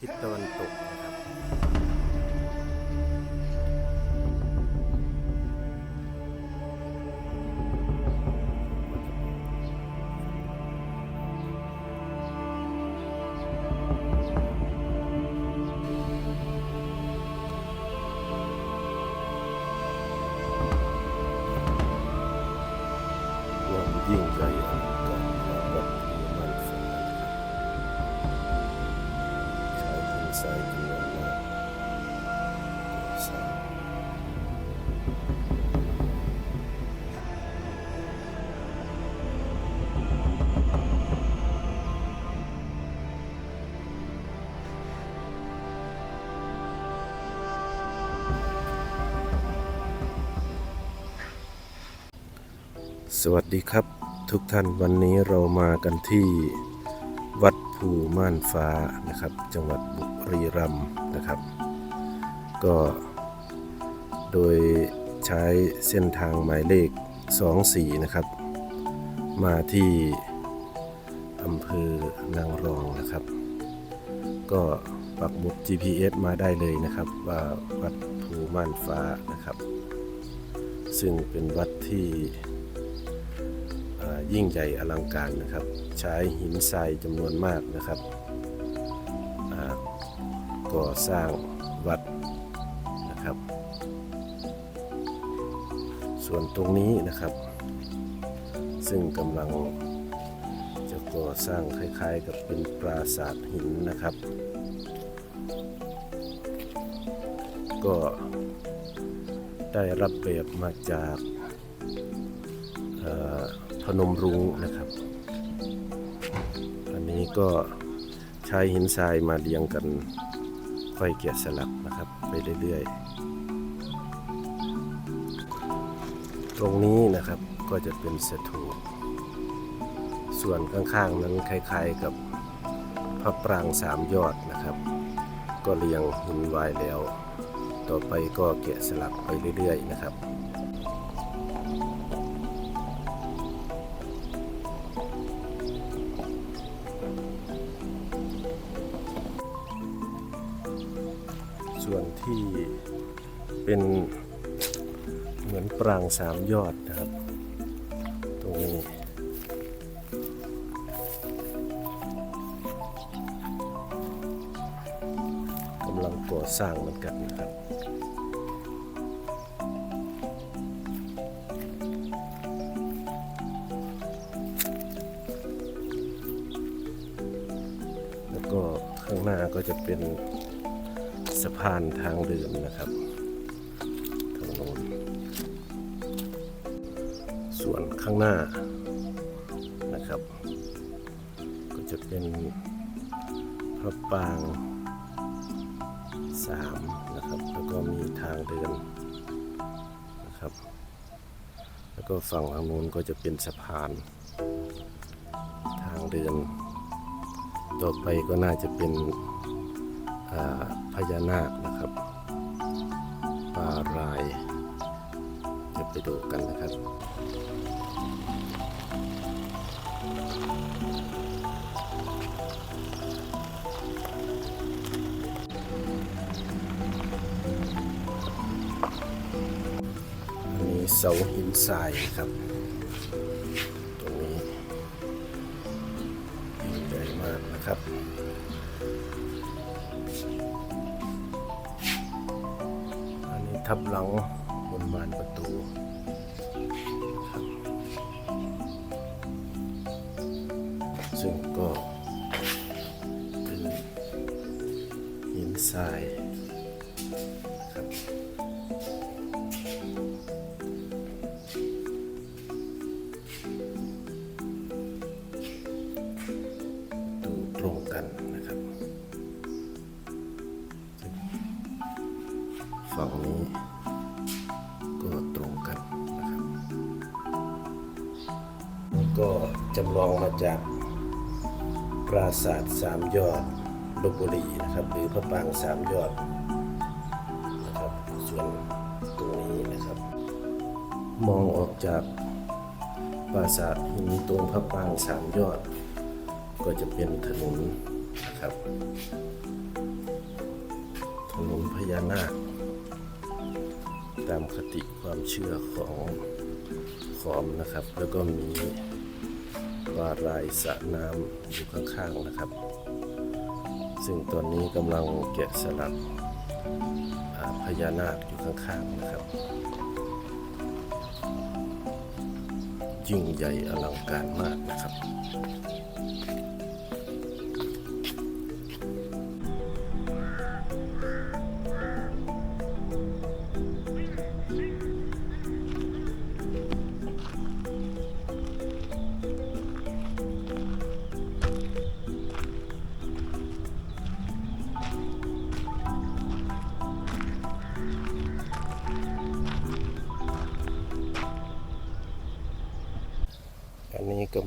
ทิศตะวันตก สวัสดีครับทุกท่านวันนี้เรามากันที่วัดภูม่านฟ้านะครับ จังหวัดบุรีรัมย์นะครับ ก็ โดยใช้เส้นทางหมายเลข 24 นะครับ มาที่อำเภอนางรองนะครับ ก็ปักหมุด GPS มาได้เลยนะครับ ว่าวัดภูม่านฟ้านะครับ ซึ่งเป็นวัดที่ ยิ่งใหญ่อลังการนะครับ ใช้หินทรายจำนวนมากนะครับก่อสร้างวัดนะครับ ส่วนตรงนี้นะครับ ซึ่งกำลังจะก่อสร้างคล้ายๆ กับเป็นปราสาทหินนะครับ ก็ได้รับแบบมาจาก นมรุ้งนะครับ อันนี้ก็ใช้หินทรายมาเรียงกันค่อยแกะสลักนะครับ ไปเรื่อยๆ ตรงนี้นะครับก็จะเป็นสถูปส่วนข้างๆนั้นคล้ายๆกับพระปรางสามยอดนะครับ ก็เรียงหินไว้แล้ว ต่อไปก็แกะสลักไปเรื่อยๆนะครับ ที่เป็นเหมือนปรางสามยอดนะครับ ตรงนี้กำลังก่อสร้างเหมือนกันนะครับแล้วก็ข้างหน้าก็จะเป็น สะพานทางเดินนะครับทางโน้นส่วนข้างหน้านะครับ ก็จะเป็นพระปรางสามนะครับ แล้วก็มีทางเดินนะครับ แล้วก็ฝั่งทางโน้นก็จะเป็นสะพาน ทางเดิน ต่อไปก็น่าจะเป็นอ่า พญานาคนะครับปลารายจะไปดูกันนะครับอันนี้เสาหินทรายครับตรงนี้ใหญ่มากนะครับ ทับหลังบนบานประตูซึ่งก็คือหินทราย จำลองมาจากปราสาทสามยอดลบบุรีนะครับ หรือพระปรางสามยอดนะครับ ส่วนตรงนี้นะครับ มองออกจากปราสาทหินตรงพระปรางสามยอด ก็จะเป็นถนนนะครับถนนพญานาคตามคติความเชื่อของขอมนะครับ แล้วก็มี วารายสระน้ำอยู่ข้างๆนะครับ ซึ่งตอนนี้กำลังแกะสลักพญานาคอยู่ข้างๆนะครับยิ่งใหญ่อลังการมากนะครับ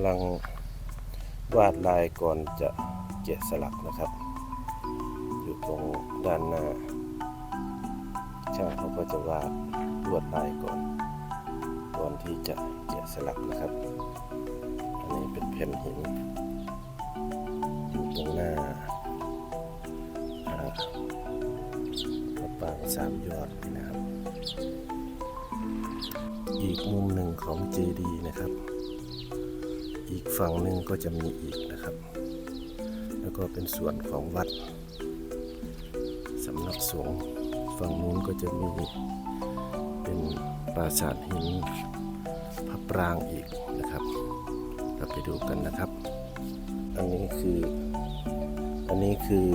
ำลังวาดลายก่อนจะแกะสลักนะครับ อยู่ตรงด้านหน้า ช่างเขาก็จะวาดลวดลายก่อนก่อนที่จะแกะสลักนะครับ อันนี้เป็นแผ่นหินอยู่ตรงหน้าพระปางสามยอดนี่นะครับ อีกมุมหนึ่งของเจดีนะครับ อีกฝั่งหนึ่งก็จะมีอีกนะครับ แล้วก็เป็นส่วนของวัดสำนักสงฆ์ฝั่งนู้นก็จะมีเป็นปราสาทหินพระปรางอีกนะครับ เราไปดูกันนะครับ อันนี้คืออันนี้คือ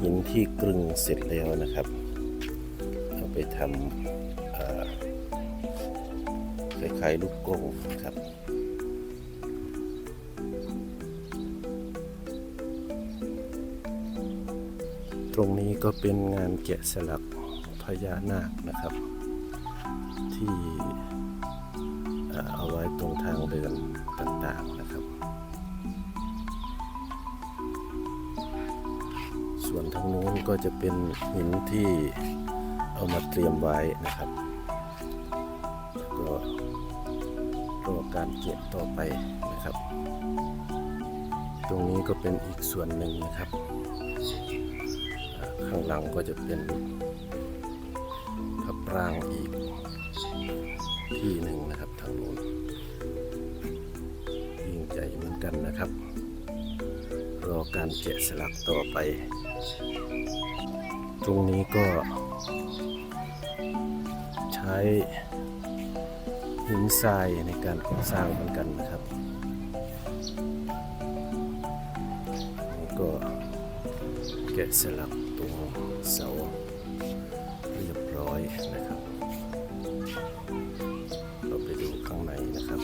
หินที่กรึงเสร็จแล้วนะครับเอาไปทำคล้ายๆลูกกรงครับ รงนี้ก็เป็นงานแกะสลักพญานาคนะครับ ที่เอาไว้ตรงทางเดินต่างๆนะครับ ส่วนทางนู้นก็จะเป็นหินที่เอามาเตรียมไว้นะครับ ก็รอการเก็บต่อไปนะครับ ตรงนี้ก็เป็นอีกส่วนหนึ่งนะครับ ข้างหลังก็จะเป็นพระปรางอีกที่หนึ่งนะครับทางนู้นยิ่งใหญ่เหมือนกันนะครับ รอการแกะสลักต่อไป ตรงนี้ก็ ใช้หินทรายในการก่อสร้างเหมือนกันนะครับก็แกะสลัก เสาเรียบร้อยนะครับ เราไปดูข้างในนะครับ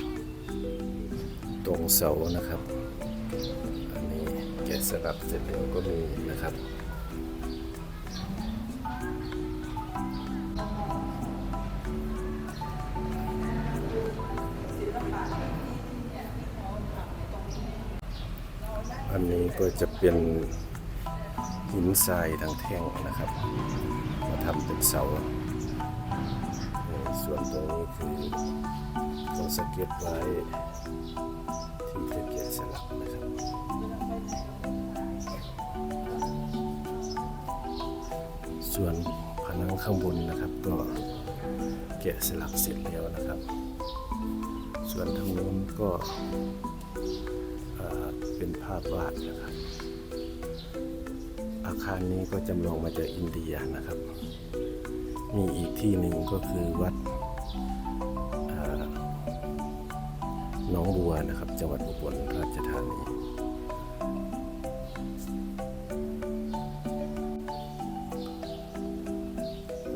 ตรงเสานะครับ อันนี้แกะสลักเสร็จแล้วก็มีนะครับอันนี้ก็จะเป็น หินทรายทั้งแท่งนะครับ มาทำเป็นเสาส่วนตรงนี้คือต้องสเก็ตไว้ที่จะแกะสลักนะครับส่วนผนังข้างบนนะครับก็แกะสลักเสร็จแล้วนะครับ ส่วนทางนู้นก็เป็นภาพวาดนะครับ คารนี้ก็จำลองมาจากอินเดียนะครับ มีอีกที่หนึ่งก็คือวัดหน้องบัวนะครับ จังหวัดอุบลราชธานี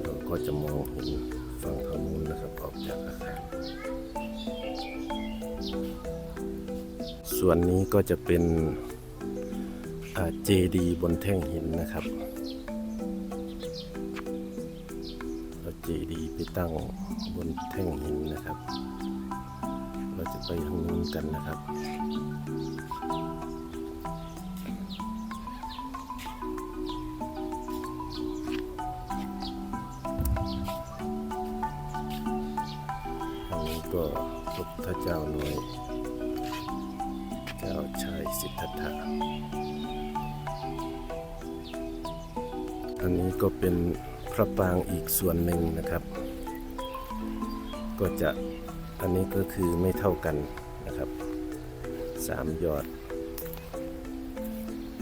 เราก็จะมองเห็นฝั่งทางนู้นนะครับออกจากอาคารส่วนนี้ก็จะเป็น เจดีบนแท่งหินนะครับเอาเจดีไปตั้งบนแท่งหินนะครับ เราจะไปทางนู้นกันนะครับอันนี้ก็พุทธเจ้าหน่วยเจ้าชายสิทธัตถะ อันนี้ก็เป็นพระปรางอีกส่วนหนึ่งนะครับ ก็จะอันนี้ก็คือไม่เท่ากันนะครับสามยอด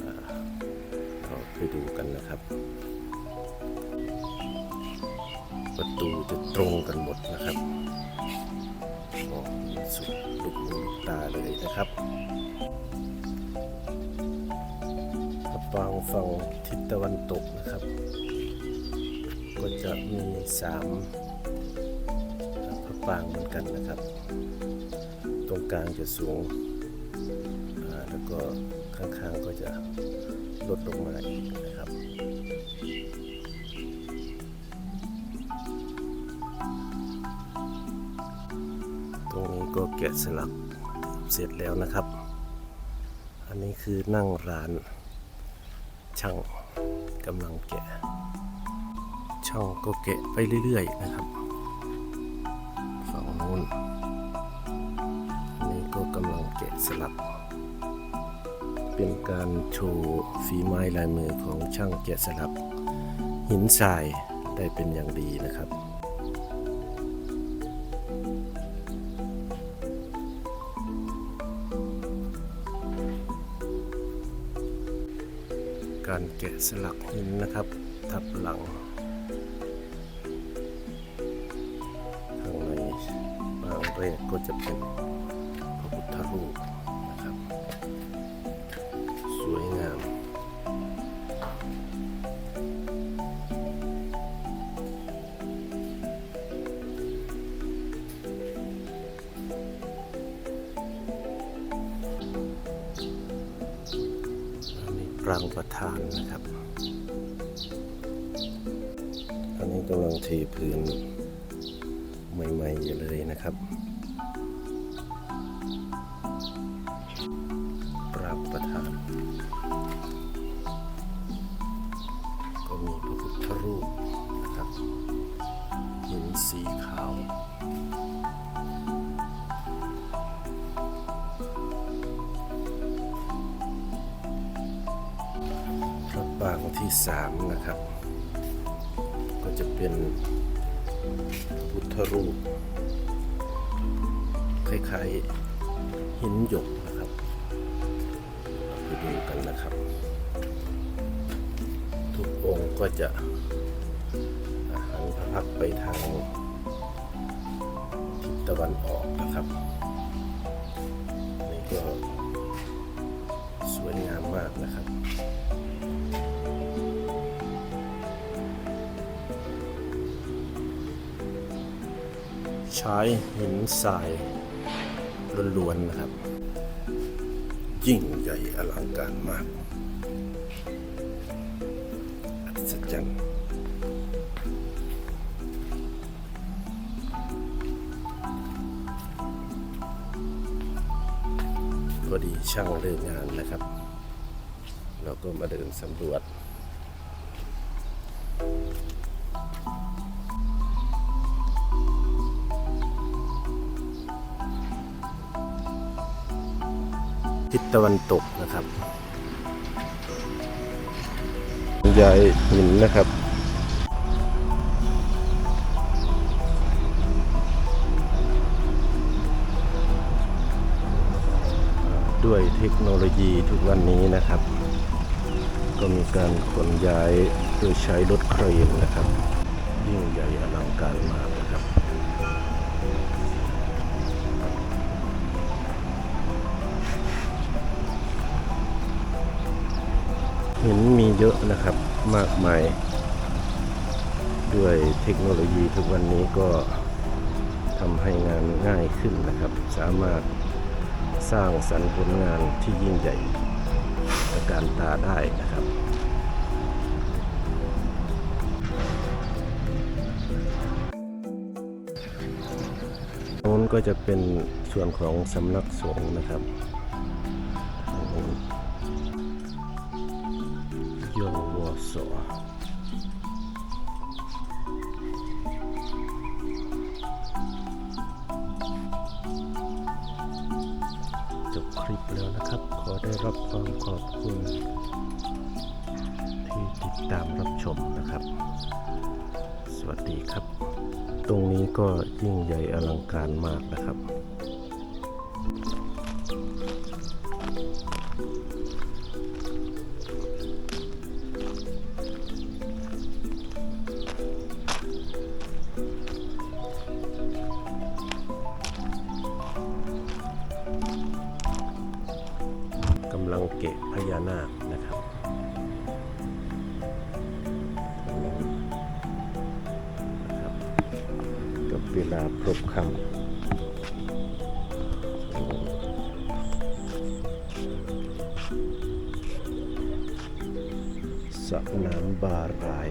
อ่าเราไปดูกันนะครับ ประตูจะตรงกันหมดนะครับมองสุดลูกหูลูกตาเลยนะครับ พระปรางฝั่งทิศตะวันตกนะครับ ก็จะมีสามพระปางเหมือนกันนะครับ ตรงกลางจะสูง แล้วก็ข้างๆก็จะลดลงมาอีกนะครับตรงนี้ก็แกะสลักเสร็จแล้วนะครับ อันนี้คือนั่งร้าน ช่างกำลังแกะ ช่างก็แกะไปเรื่อยๆนะครับ ฝั่งนู้นอันนี้ก็กำลังแกะสลัก เป็นการโชว์ฝีไม้ลายมือของช่างแกะสลัก หินทรายได้เป็นอย่างดีนะครับ การแกะสลักหินนะครับ ทับหลังข้างในบางแรกก็จะเป็น รังประทานนะครับ อันนี้กำลังเทพื้นใหม่ๆอยู่เลยนะครับ ที่สามนะครับ ก็จะเป็นพุทธรูป คล้ายๆหินหยกนะครับเราไปดูกันนะครับ ทุกองค์ก็จะหันพระพักไปทางทิศตะวันออกนะครับนี่ก็สวยงามมากนะครับ ใช้หินทรายล้วนๆนะครับ ยิ่งใหญ่อลังการมากอัศจรรย์พอดีช่างเลิกงานนะครับ เราก็มาเดินสำรวจ ตะวันตกนะครับยายหินนะครับด้วยเทคโนโลยีทุกวันนี้นะครับ ก็มีการขนย้ายโดยใช้รถเครนนะครับ ยิ่งใหญ่อลังการมาก หินมีเยอะนะครับมากมาย ด้วยเทคโนโลยีทุกวันนี้ก็ทำให้งานง่ายขึ้นนะครับ สามารถสร้างสรรค์ผลงานที่ยิ่งใหญ่ตระการตาได้นะครับโน้นก็จะเป็นส่วนของสำนักสงฆ์นะครับ โจบคลิปแล้วนะครับ ขอได้รับความขอบคุณ ที่ติดตามรับชมนะครับ สวัสดีครับ ตรงนี้ก็ยิ่งใหญ่อลังการมากนะครับานาคนะครับกับเวลาพลบคำสระน้ำบาราย